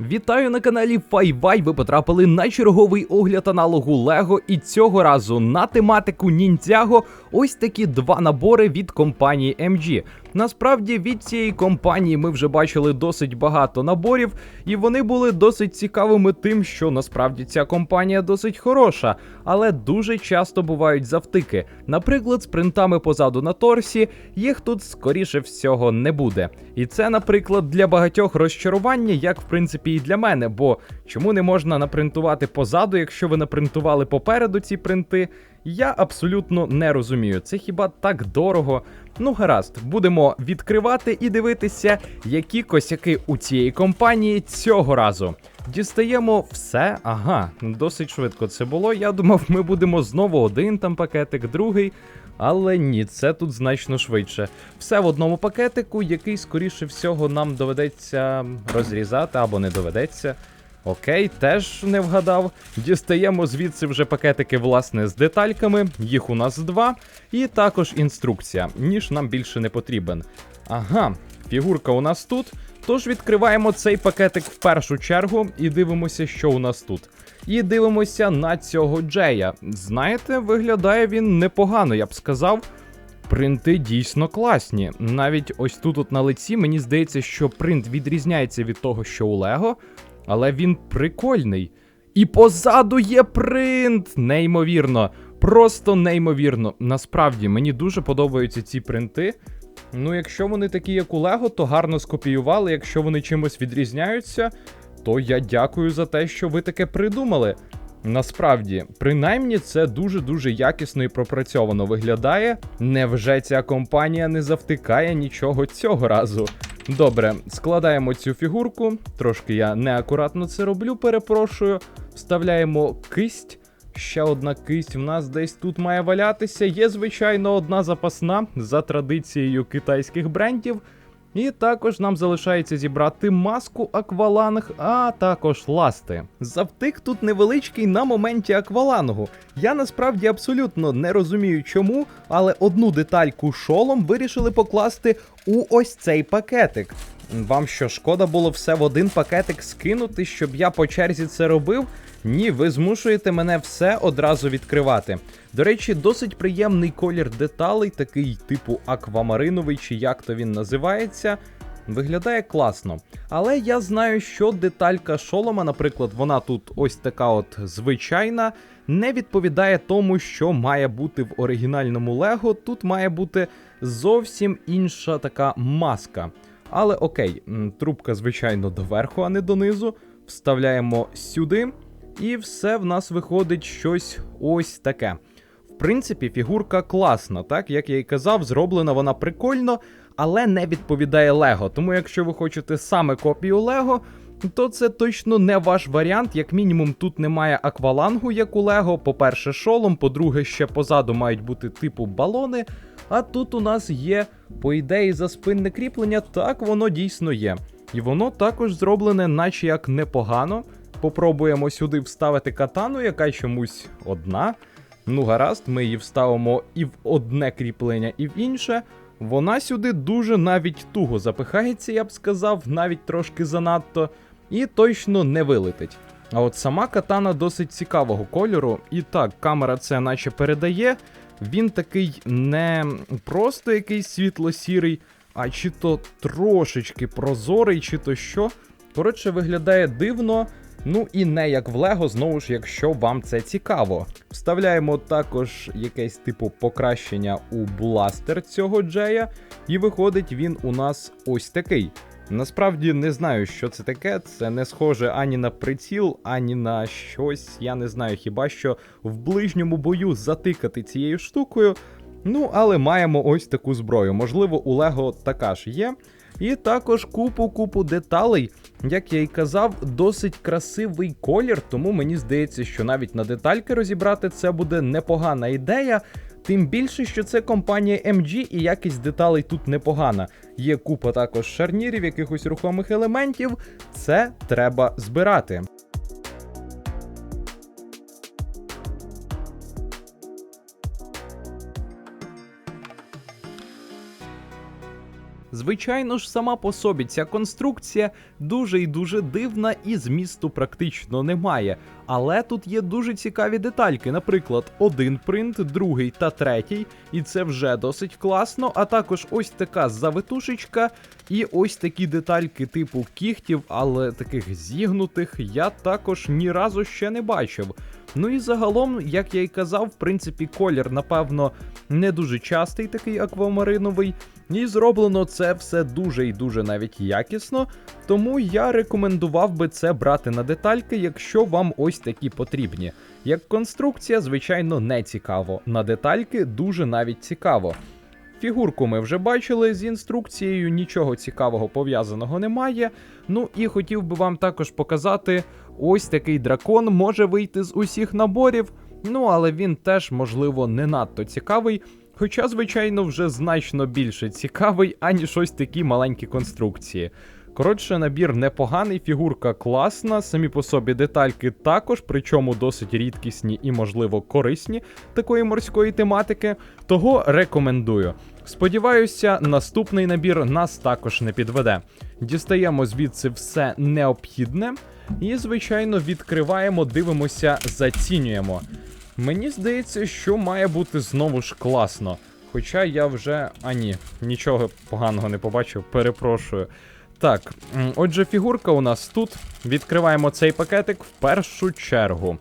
Вітаю на каналі Файвай. Ви потрапили на черговий огляд аналогу Лего, і цього разу на тематику Ніндзяго ось такі два набори від компанії MG. Насправді від цієї компанії ми вже бачили досить багато наборів, і вони були досить цікавими тим, що насправді ця компанія досить хороша, але дуже часто бувають завтики. Наприклад, з принтами позаду на торсі їх тут скоріше всього не буде. І це, наприклад, для багатьох розчарування, як в принципі і для мене. Бо чому не можна напринтувати позаду, якщо ви напринтували попереду ці принти? Я абсолютно не розумію. Це хіба так дорого? Ну, гаразд, будемо відкривати і дивитися, які косяки у цієї компанії цього разу. Дістаємо все. Ага, досить швидко це було. Я думав, ми будемо знову один там пакетик, другий. Але ні, це тут значно швидше. Все в одному пакетику, який, скоріше всього, нам доведеться розрізати або не доведеться. Окей, теж не вгадав. Дістаємо звідси вже пакетики, власне, з детальками. Їх у нас два. І також інструкція. Ніж нам більше не потрібен. Ага, фігурка у нас тут. Тож відкриваємо цей пакетик в першу чергу і дивимося, що у нас тут. І дивимося на цього Джея. Знаєте, виглядає він непогано, я б сказав. Принти дійсно класні. Навіть ось тут от на лиці мені здається, що принт відрізняється від того, що у Лего, але він прикольний. І позаду є принт! Неймовірно. Просто неймовірно. Насправді мені дуже подобаються ці принти. Ну, якщо вони такі, як у Лего, то гарно скопіювали. Якщо вони чимось відрізняються, то я дякую за те, що ви таке придумали. Насправді, принаймні, це дуже-дуже якісно і пропрацьовано виглядає. Невже ця компанія не завтикає нічого цього разу? Добре, складаємо цю фігурку. Трошки я неакуратно це роблю, перепрошую. Вставляємо кисть. Ще одна кисть в нас десь тут має валятися. Є, звичайно, одна запасна за традицією китайських брендів. І також нам залишається зібрати маску акваланг, а також ласти. Завтик тут невеличкий на моменті аквалангу. Я насправді абсолютно не розумію чому, але одну детальку шолом вирішили покласти у ось цей пакетик. Вам що, шкода було все в один пакетик скинути, щоб я по черзі це робив? Ні, ви змушуєте мене все одразу відкривати. До речі, досить приємний колір деталей, такий типу аквамариновий, чи як то він називається. Виглядає класно. Але я знаю, що деталька шолома, наприклад, вона тут ось така от звичайна, не відповідає тому, що має бути в оригінальному Лего. Тут має бути зовсім інша така маска. Але окей, трубка, звичайно, доверху, а не донизу. Вставляємо сюди, і все в нас виходить щось ось таке. В принципі, фігурка класна, так як я і казав, зроблена вона прикольно, але не відповідає Лего. Тому, якщо ви хочете саме копію Лего, то це точно не ваш варіант. Як мінімум, тут немає аквалангу, як у Лего. По-перше, шолом, по-друге, ще позаду мають бути типу балони. А тут у нас є, по ідеї, заспинне кріплення, так воно дійсно є. І воно також зроблене, наче як непогано. Попробуємо сюди вставити катану, яка чомусь одна. Ну, гаразд, ми її вставимо і в одне кріплення, і в інше. Вона сюди дуже навіть туго запихається, я б сказав, навіть трошки занадто, і точно не вилетить. А от сама катана досить цікавого кольору. І так, камера це наче передає. Він такий не просто якийсь світло-сірий, а чи то трошечки прозорий, чи то що. Коротше, виглядає дивно. Ну і не як в Лего, знову ж, якщо вам це цікаво. Вставляємо також якесь типу покращення у бластер цього Джея, і виходить він у нас ось такий. Насправді не знаю, що це таке. Це не схоже ані на приціл, ані на щось. Я не знаю, хіба що в ближньому бою затикати цією штукою. Ну, але маємо ось таку зброю. Можливо, у Лего така ж є. І також купу-купу деталей. Як я й казав, досить красивий колір, тому мені здається, що навіть на детальки розібрати це буде непогана ідея. Тим більше, що це компанія MG і якість деталей тут непогана. Є купа також шарнірів, якихось рухомих елементів. Це треба збирати. Звичайно ж, сама по собі ця конструкція дуже і дуже дивна, і змісту практично немає. Але тут є дуже цікаві детальки, наприклад, один принт, другий та третій, і це вже досить класно. А також ось така завитушечка, і ось такі детальки типу кіхтів, але таких зігнутих я також ні разу ще не бачив. Ну і загалом, як я й казав, в принципі, колір, напевно, не дуже частий, такий аквамариновий. І зроблено це все дуже і дуже навіть якісно. Тому я рекомендував би це брати на детальки, якщо вам ось такі потрібні. Як конструкція, звичайно, не цікаво. На детальки дуже навіть цікаво. Фігурку ми вже бачили з інструкцією, нічого цікавого пов'язаного немає. Ну і хотів би вам також показати, ось такий дракон може вийти з усіх наборів. Ну але він теж, можливо, не надто цікавий. Хоча, звичайно, вже значно більше цікавий, аніж ось такі маленькі конструкції. Коротше, набір непоганий, фігурка класна, самі по собі детальки також, причому досить рідкісні і, можливо, корисні такої морської тематики. Того рекомендую. Сподіваюся, наступний набір нас також не підведе. Дістаємо звідси все необхідне і, звичайно, відкриваємо, дивимося, зацінюємо. Мені здається, що має бути знову ж класно. Хоча я вже. А ні, нічого поганого не побачив, перепрошую. Так, отже, фігурка у нас тут. Відкриваємо цей пакетик в першу чергу.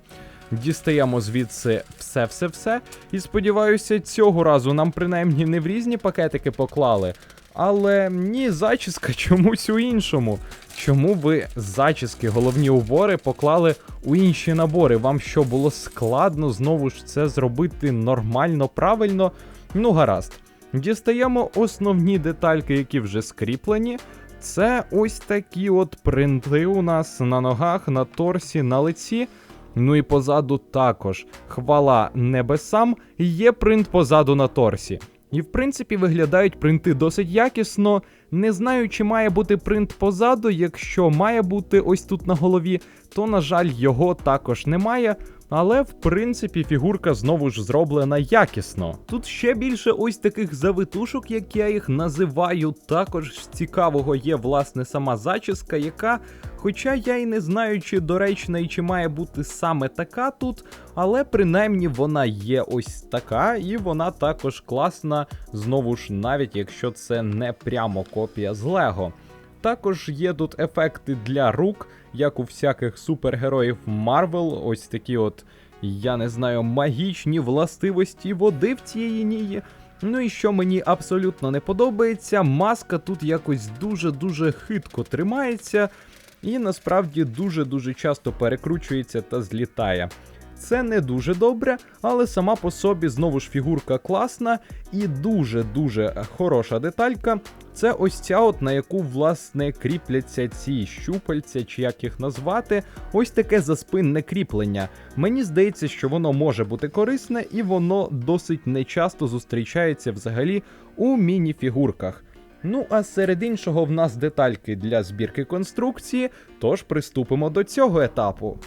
Дістаємо звідси все-все-все. І сподіваюся, цього разу нам принаймні не в різні пакетики поклали. Але ні, зачіска чомусь у іншому. Чому ви зачіски, головні убори поклали у інші набори? Вам що було складно знову ж це зробити нормально, правильно? Ну, гаразд. Дістаємо основні детальки, які вже скріплені. Це ось такі от принти у нас на ногах, на торсі, на лиці. Ну і позаду також. Хвала небесам, є принт позаду на торсі. І в принципі виглядають принти досить якісно. Не знаю, чи має бути принт позаду. Якщо має бути ось тут на голові, то, на жаль, його також немає. Але в принципі фігурка знову ж зроблена якісно. Тут ще більше ось таких завитушок, як я їх називаю. Також цікавого є власне сама зачіска, яка, хоча я й не знаю, чи доречна і чи має бути саме така тут, але принаймні вона є ось така, і вона також класна, знову ж, навіть якщо це не прямо копія з Лего. Також є тут ефекти для рук, як у всяких супергероїв Марвел, ось такі от, я не знаю, магічні властивості води в цієї нії. Ну і що мені абсолютно не подобається, маска тут якось дуже-дуже хитко тримається, і насправді дуже-дуже часто перекручується та злітає. Це не дуже добре, але сама по собі знову ж фігурка класна і дуже-дуже хороша деталька. Це ось ця, от на яку власне кріпляться ці щупальця, чи як їх назвати, ось таке заспинне кріплення. Мені здається, що воно може бути корисне і воно досить нечасто зустрічається взагалі у міні-фігурках. Ну а серед іншого в нас детальки для збірки конструкції, тож приступимо до цього етапу.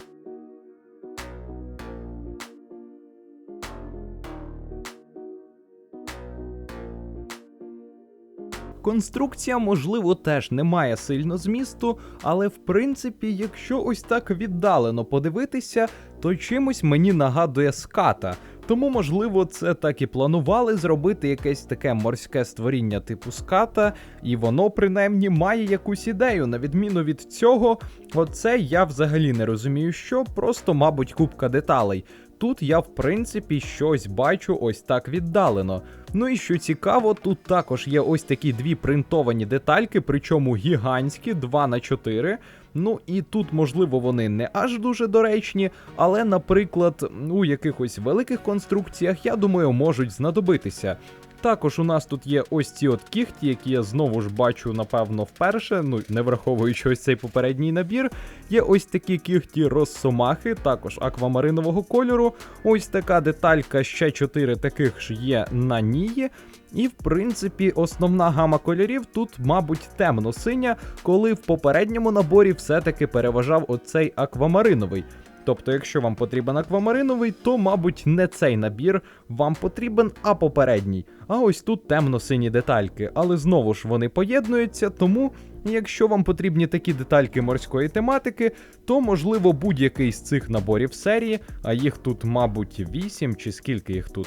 Конструкція, можливо, теж не має сильно змісту, але в принципі, якщо ось так віддалено подивитися, то чимось мені нагадує ската. Тому, можливо, це так і планували зробити якесь таке морське створіння типу ската, і воно принаймні має якусь ідею. На відміну від цього, оце я взагалі не розумію, що просто, мабуть, купка деталей. Тут я, в принципі, щось бачу ось так віддалено. Ну і що цікаво, тут також є ось такі дві принтовані детальки, причому гігантські, 2 на 4. Ну і тут, можливо, вони не аж дуже доречні, але, наприклад, у якихось великих конструкціях, я думаю, можуть знадобитися. Також у нас тут є ось ці от кіхті, які я знову ж бачу, напевно, вперше, ну не враховуючи ось цей попередній набір. Є ось такі кіхті розсомахи, також аквамаринового кольору. Ось така деталька, ще 4 таких ж є на нії. І, в принципі, основна гама кольорів тут, мабуть, темно-синя, коли в попередньому наборі все-таки переважав оцей аквамариновий. Тобто, якщо вам потрібен аквамариновий, то, мабуть, не цей набір вам потрібен, а попередній. А ось тут темно-сині детальки, але знову ж вони поєднуються, тому якщо вам потрібні такі детальки морської тематики, то можливо будь-який з цих наборів серії, а їх тут, мабуть, 8 чи скільки їх тут.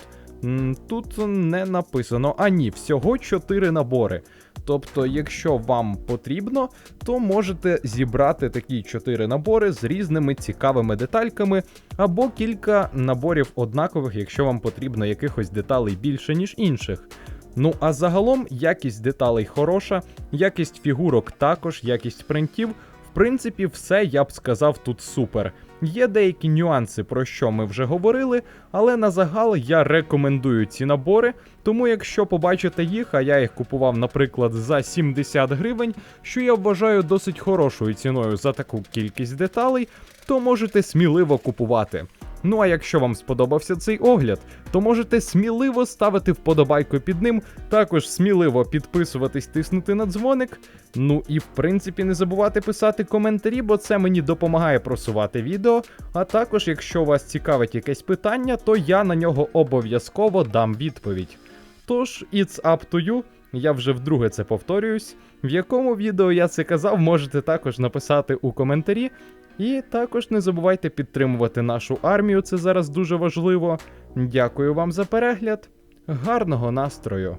Тут не написано, а ні, всього 4 набори. Тобто, якщо вам потрібно, то можете зібрати такі чотири набори з різними цікавими детальками, або кілька наборів однакових, якщо вам потрібно якихось деталей більше, ніж інших. Ну а загалом якість деталей хороша, якість фігурок також, якість принтів. В принципі, все я б сказав тут супер. Є деякі нюанси, про що ми вже говорили, але на загал я рекомендую ці набори. Тому, якщо побачите їх, а я їх купував, наприклад, за 70 гривень, що я вважаю досить хорошою ціною за таку кількість деталей, то можете сміливо купувати. Ну а якщо вам сподобався цей огляд, то можете сміливо ставити вподобайку під ним, також сміливо підписуватись, тиснути на дзвоник. Ну і в принципі не забувати писати коментарі, бо це мені допомагає просувати відео. А також, якщо вас цікавить якесь питання, то я на нього обов'язково дам відповідь. Тож, it's up to you. Я вже вдруге це повторююсь. В якому відео я це казав, можете також написати у коментарі. І також не забувайте підтримувати нашу армію, це зараз дуже важливо. Дякую вам за перегляд. Гарного настрою.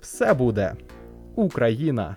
Все буде. Україна!